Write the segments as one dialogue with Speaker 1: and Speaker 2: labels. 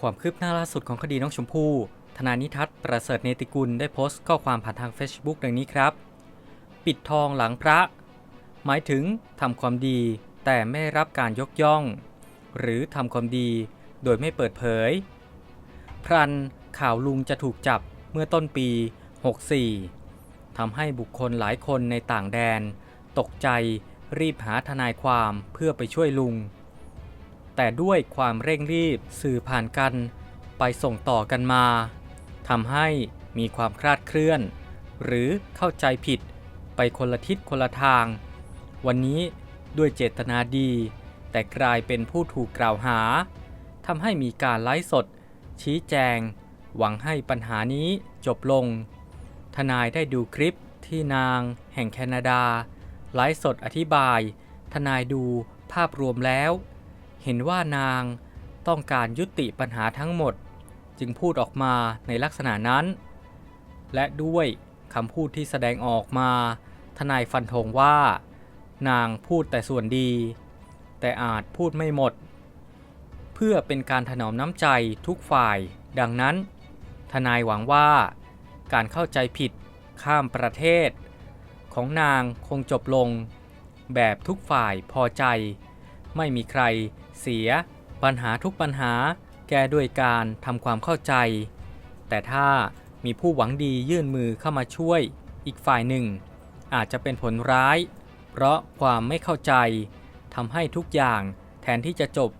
Speaker 1: ความคืบหน้าล่าสุดของคดีน้องชมพู่ ธนานิทัศน์ประเสริฐเนติกุลได้โพสต์ข้อความผ่านทาง Facebook ดังนี้ครับ ปิดทองหลังพระ หมายถึงทำความดี แต่ไม่รับการยกย่อง หรือทำความดีโดยไม่เปิดเผย พรันข่าวลุงจะถูกจับเมื่อต้นปี 64 ทำให้บุคคลหลายคนในต่างแดน ตกใจรีบหาทนายความเพื่อไปช่วยลุง แต่ด้วยความเร่งรีบสื่อผ่านกัน ไปส่งต่อกันมาทำให้มีความคลาดเคลื่อน หรือเข้าใจผิดไปคนละทิศคนละทาง วันนี้ด้วยเจตนาดี แต่กลายเป็นผู้ถูกกล่าวหาทำให้มีการไลฟ์สด ชี้แจง หวังให้ปัญหานี้จบลง ทนายได้ดูคลิปที่นาง แห่งแคนาดา ไลฟ์สดอธิบาย ทนายดูภาพรวมแล้ว เห็นว่านางต้องการยุติปัญหาทั้งหมด จึงพูดออกมาในลักษณะนั้น และด้วยคำพูดที่แสดงออกมา ทนายฟันธงว่า นางพูดแต่ส่วนดี แต่อาจพูดไม่หมด เพื่อเป็นการถนอมน้ำใจทุกฝ่าย ดังนั้น ทนายหวังว่า การเข้าใจผิดข้ามประเทศ ของนางคงจบลง แบบทุกฝ่ายพอใจ ไม่มีใคร เสีย ปัญหาทุกปัญหาแก้ด้วยการทำความเข้าใจ แต่ถ้ามีผู้หวังดียื่นมือเข้ามาช่วยอีกฝ่ายหนึ่ง อาจจะเป็นผลร้าย เพราะความไม่เข้าใจทำให้ทุกอย่างแทนที่จะจบ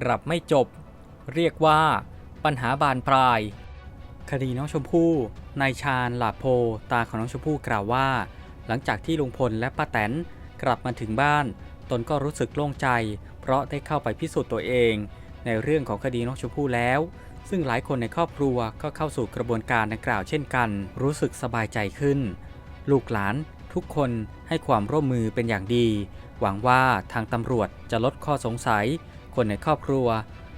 Speaker 1: กลับไม่จบ เรียกว่าปัญหาบานปลาย คดีน้องชมพู่นายชาญหลาโพตาของน้องชมพู่กล่าวว่า หลังจากที่ลุงพลและป้าแตนกลับมาถึงบ้าน ตนก็รู้สึกโล่งใจ เพราะได้เข้าไปพิสูจน์ตัวเอง ในเรื่องของคดีน้องชมพู่แล้ว ซึ่งหลายคนในครอบครัวก็เข้าสู่กระบวนการดังกล่าวเช่นกัน รู้สึกสบายใจขึ้น ลูกหลานทุกคนให้ความร่วมมือเป็นอย่างดี หวังว่าทางตำรวจจะลดข้อสงสัย คนในครอบครัว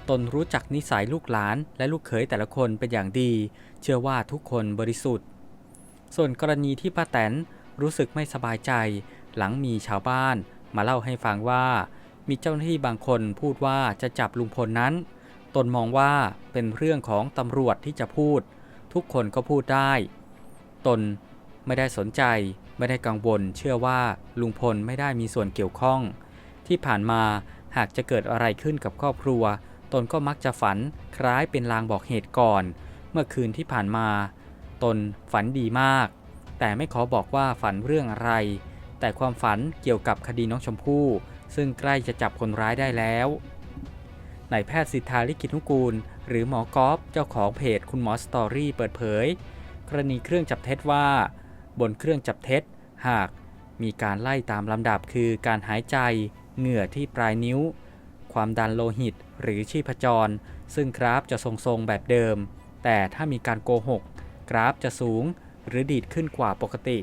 Speaker 1: ตนรู้จักนิสัยลูกหลานและลูกเขยแต่ละคนเป็นอย่างดี เชื่อว่าทุกคนบริสุทธิ์ ส่วนกรณีที่ป้าแตนรู้สึกไม่สบายใจ หลังมีชาวบ้าน มาเล่าให้ฟังว่า มีเจ้าหน้าที่บางคนพูดว่าจะจับลุงพลนั้น ตนมองว่าเป็นเรื่องของตำรวจที่จะพูด ทุกคนก็พูดได้ ตนไม่ได้สนใจ ไม่ได้กังวล เชื่อว่าลุงพลไม่ได้มีส่วนเกี่ยวข้อง ที่ผ่านมาหากจะเกิดอะไรขึ้นกับครอบครัว ตนก็มักจะฝันคล้ายเป็นลางบอกเหตุก่อน เมื่อคืนที่ผ่านมา ตนฝันดีมาก แต่ไม่ขอบอกว่าฝันเรื่องอะไร แต่ความฝันเกี่ยวกับคดีน้องชมพู่ ซึ่งใกล้จะจับคนร้ายได้แล้วนายแพทย์สิทธาลิขิตนุกูล หรือหมอกอฟเจ้าของเพจคุณหมอสตอรี่เปิดเผย กรณีเครื่องจับเท็จว่า บนเครื่องจับเท็จ หากมีการไล่ตามลำดับคือการหายใจ เหงื่อที่ปลายนิ้ว ความดันโลหิตหรือชีพจร ซึ่งกราฟจะทรงๆแบบเดิม แต่ถ้ามีการโกหก กราฟจะสูงหรือดีดขึ้นกว่าปกติ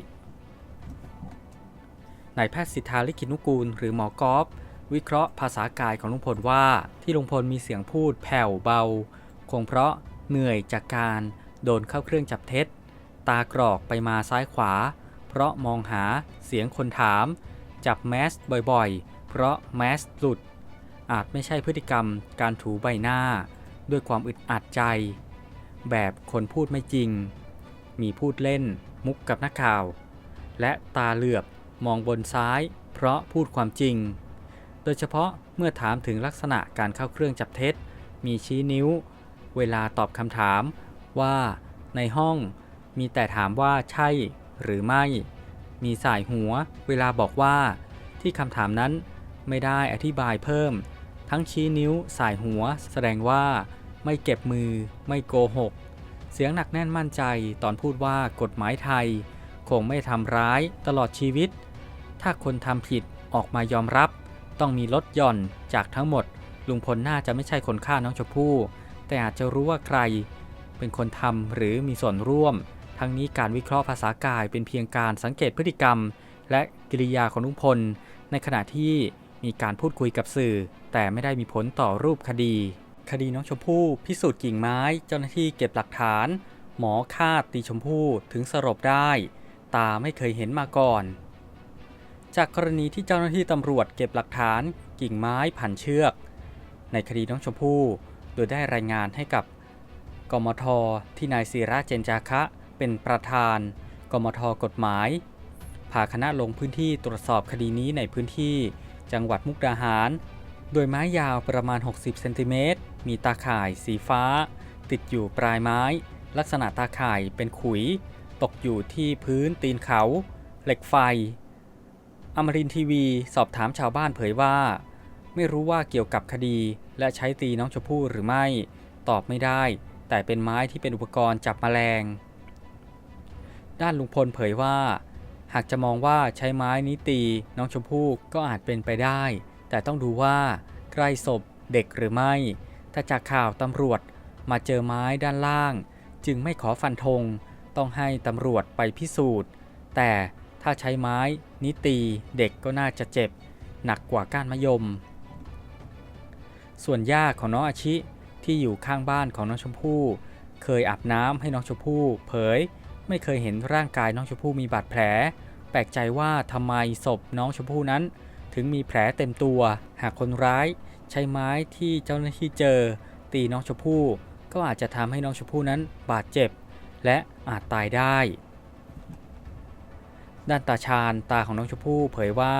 Speaker 1: นายแพทย์สิทธาลิขิตนุกูล หรือหมอกอฟวิเคราะห์ภาษากายของลุงพลว่าที่ลุงพลมีเสียงพูดแผ่วเบา คงเพราะเหนื่อยจากการโดนเข้าเครื่องจับเท็จ ตากรอกไปมาซ้ายขวา เพราะมองหาเสียงคนถาม จับแมสบ่อยๆ เพราะแมสหลุด อาจไม่ใช่พฤติกรรมการถูใบหน้า ด้วยความอึดอัดใจ แบบคนพูดไม่จริง มีพูดเล่นมุกกับนักข่าว และตาเหลือบ มองบนซ้าย เพราะพูดความจริง โดยเฉพาะเมื่อถามถึงลักษณะการเข้าเครื่องจับเท็จ มีชี้นิ้ว เวลาตอบคำถามว่าในห้องมีแต่ถามว่าใช่หรือไม่ มีสายหัว เวลาบอกว่าที่คำถามนั้นไม่ได้อธิบายเพิ่ม ทั้งชี้นิ้วสายหัว แสดงว่าไม่เก็บมือ ไม่โกหก เสียงหนักแน่นมั่นใจตอนพูดว่ากฎหมายไทย คงไม่ทำร้ายตลอดชีวิต ถ้าคนทำผิดออกมายอมรับ ต้องมีลดหย่อนจากทั้งหมด ลุงพลน่าจะไม่ใช่คนฆ่าน้องชมพู่ แต่อาจจะรู้ว่าใคร เป็นคนทำหรือมีส่วนร่วม ทั้งนี้การวิเคราะห์ภาษากายเป็นเพียงการสังเกตพฤติกรรม และกิริยาของลุงพล ในขณะที่มีการพูดคุยกับสื่อ แต่ไม่ได้มีผลต่อรูปคดี คดีน้องชมพู่ พิสูจน์กิ่งไม้ เจ้าหน้าที่เก็บหลักฐาน หมอคาตีชมพู่ถึงสลบได้ ตาไม่เคยเห็นมาก่อน จากกรณีที่เจ้าหน้าที่ตำรวจเก็บหลักฐาน กิ่งไม้พันเชือก ในคดีน้องชมพู่โดยได้รายงานให้กับกมทที่นายศิระเจนจาคะเป็นประธาน กมทกฎหมาย พาคณะลงพื้นที่ตรวจสอบคดีนี้ในพื้นที่จังหวัดมุกดาหาร โดยไม้ยาวประมาณ 60 เซนติเมตร มีตาข่ายสีฟ้า ติดอยู่ปลายไม้ ลักษณะตาข่ายเป็นขุย ตกอยู่ที่พื้นตีนเขา เหล็กไฟ อมรินทีวีสอบถามชาวบ้านเผยว่า ไม่รู้ว่าเกี่ยวกับคดีและใช้ตีน้องชมพู่หรือไม่ ตอบไม่ได้ แต่เป็นไม้ที่เป็นอุปกรณ์จับแมลง ด้านลุงพลเผยว่า หากจะมองว่าใช้ไม้นี้ตีน้องชมพู่ก็อาจเป็นไปได้ แต่ต้องดูว่า ใกล้ศพเด็กหรือไม่ ถ้าจากข่าวตำรวจมาเจอไม้ด้านล่าง จึงไม่ขอฟันธงต้องให้ตำรวจไปพิสูจน์ แต่ ถ้าใช้ไม้นิตีเด็กก็น่าจะเจ็บ หนักกว่าก้านมะยม ส่วนย่าของน้องอาชิที่อยู่ข้างบ้านของน้องชมพู่ เคยอาบน้ำให้น้องชมพู่ เผย ไม่เคยเห็นร่างกายน้องชมพู่มีบาดแผล แปลกใจว่าทำไมศพน้องชมพู่นั้น ถึงมีแผลเต็มตัว หากคนร้ายใช้ไม้ที่เจ้าหน้าที่เจอ ตีน้องชมพู่ ก็อาจจะทำให้น้องชมพู่นั้นบาดเจ็บ และอาจตายได้ ด้านตาชาญตาของน้องชมพู่เผยว่า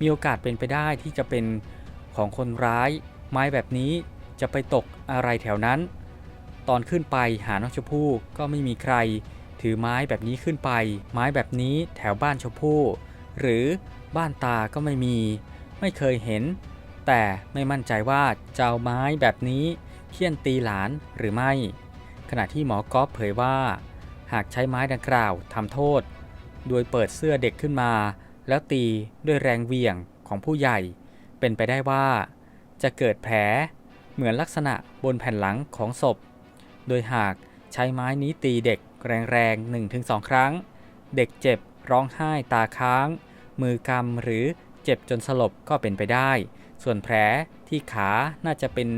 Speaker 1: มีโอกาสเป็นไปได้ที่จะเป็นของคนร้าย ไม้แบบนี้จะไปตกอะไรแถวนั้น ตอนขึ้นไปหาน้องชมพู่ก็ไม่มีใคร ถือไม้แบบนี้ขึ้นไป ไม้แบบนี้แถวบ้านชมพู่ หรือบ้านตาก็ไม่มี ไม่เคยเห็น แต่ไม่มั่นใจว่าจะเอาไม้แบบนี้เคี่ยนตีหลานหรือไม่ ขณะที่หมอก๊อฟเผยว่า หากใช้ไม้ดังกล่าวทำโทษ โดยเปิดเสื้อเด็กขึ้นมา แล้วตีด้วยแรงเหวี่ยงของผู้ใหญ่ เป็นไปได้ว่า จะเกิดแผลเหมือนลักษณะบนแผ่นหลังของศพ โดยหากใช้ไม้นี้ตีเด็กแรงๆ 1-2 ครั้ง เด็กเจ็บร้องไห้ตาค้าง มือกำหรือเจ็บจนสลบก็เป็นไปได้ ส่วนแผลที่ขาน่าจะเป็น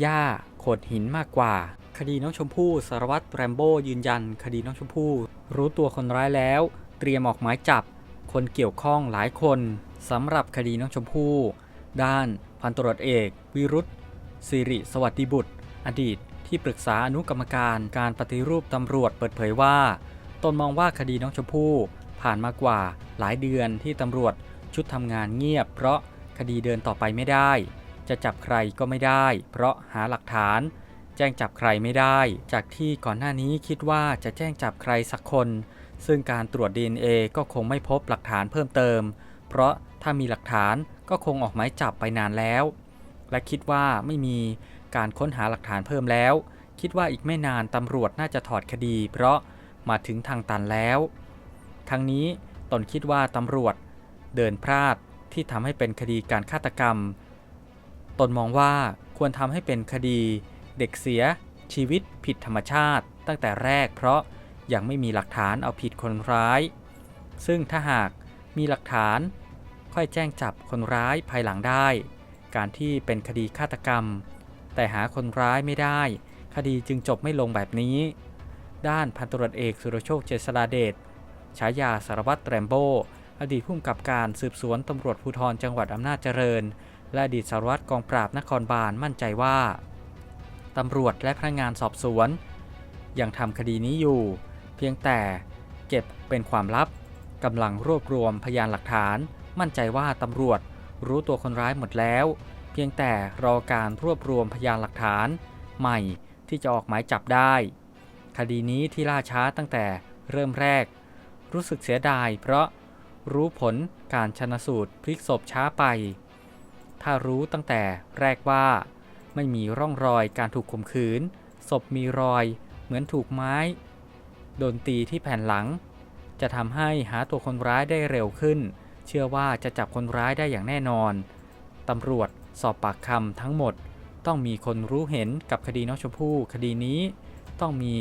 Speaker 1: หญ้าโขดหินมากกว่า คดีน้องชมพู่สารวัตรแรมโบ้ยืนยัน คดีน้องชมพู่รู้ตัวคนร้ายแล้ว เตรียมออกหมายจับคนเกี่ยวข้องหลายคนสำหรับคดีน้องชมพู่ ด้านพันตรวจเอก วิรุธสิริสวัสดิบุตร อดีต ที่ปรึกษาอนุกรรมการการปฏิรูปตำรวจเปิดเผยว่าตนมองว่าคดีน้องชมพู่ ผ่านมากว่าหลายเดือนที่ตำรวจชุดทำงานเงียบ เพราะคดีเดินต่อไปไม่ได้ จะจับใครก็ไม่ได้ เพราะหาหลักฐาน แจ้งจับใครไม่ได้ จากที่ก่อนหน้านี้คิดว่าจะแจ้งจับใครสักคน ซึ่งการตรวจ DNA ก็คงไม่พบหลักฐานเพิ่มเติม เพราะถ้ามีหลักฐานก็คงออกหมายจับไปนานแล้ว และคิดว่าไม่มีการค้นหาหลักฐานเพิ่มแล้ว คิดว่าอีกไม่นานตำรวจน่าจะถอดคดี เพราะมาถึงทางตันแล้ว ทั้งนี้ตนคิดว่าตำรวจเดินพลาดที่ทำให้เป็นคดีการฆาตกรรม ตนมองว่าควรทำให้เป็นคดี เด็กเสียชีวิตผิดธรรมชาติ ตั้งแต่แรกเพราะ ยังไม่มีหลักฐานเอาผิดคนร้าย ซึ่งถ้าหากมีหลักฐาน ค่อยแจ้งจับคนร้ายภายหลังได้ การที่เป็นคดีฆาตกรรม แต่หาคนร้ายไม่ได้ คดีจึงจบไม่ลงแบบนี้ ด้านพันตรวจเอกสุรโชคเจษฎาเดชฉายาสารวัตรแรมโบ้อดีตผู้กำกับการสืบสวนตำรวจภูธรจังหวัดอำนาจเจริญ และอดีตสารวัตรกองปราบนครบาลมั่นใจว่าตำรวจและพนักงานสอบสวน ยังทำคดีนี้อยู่ เพียงแต่เก็บเป็นความลับกำลังรวบรวมพยานหลักฐาน มั่นใจว่าตำรวจรู้ตัวคนร้ายหมดแล้ว เพียงแต่รอการรวบรวมพยานหลักฐาน ใหม่ที่จะออกหมายจับได้ คดีนี้ที่ล่าช้าตั้งแต่เริ่มแรก รู้สึกเสียดาย เพราะรู้ผลการชนะสูตรพลิกศพช้าไป ถ้ารู้ตั้งแต่แรกว่า ไม่มีร่องรอยการถูกข่มขืน ศพมีรอย เหมือนถูกไม้ โดนตีที่แผ่นหลัง จะทำให้หาตัวคนร้ายได้เร็วขึ้น เชื่อว่าจะจับคนร้ายได้อย่างแน่นอนตำรวจสอบปากคำทั้งหมด ต้องมีคนรู้เห็นกับคดีน้องชมพู่คดีนี้ ต้องมี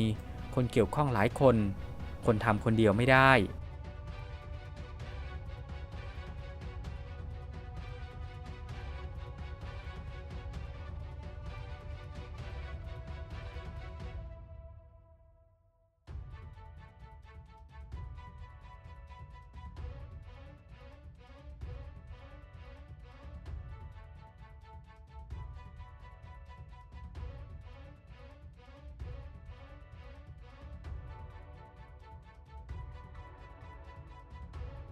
Speaker 1: คนเกี่ยวข้องหลายคน คนทำคนเดียวไม่ได้